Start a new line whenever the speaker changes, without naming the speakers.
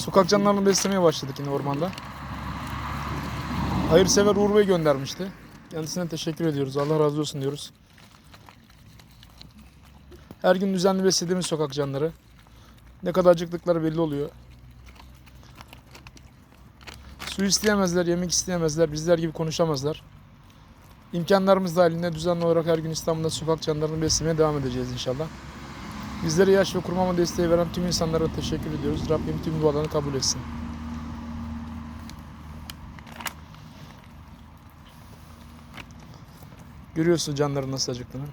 Sokak canlarını beslemeye başladık yine ormanda. Hayırsever Uğur Bey göndermişti. Kendisine teşekkür ediyoruz. Allah razı olsun diyoruz. Her gün düzenli beslediğimiz sokak canları. Ne kadar acıktıkları belli oluyor. Su isteyemezler, yemek isteyemezler, bizler gibi konuşamazlar. İmkanlarımız dahilinde düzenli olarak her gün İstanbul'da sokak canlarını beslemeye devam edeceğiz inşallah. Bizlere yaş ve kurmama desteği veren tüm insanlara teşekkür ediyoruz. Rabbim tüm dualarını kabul etsin. Görüyorsun canların nasıl acıktığını.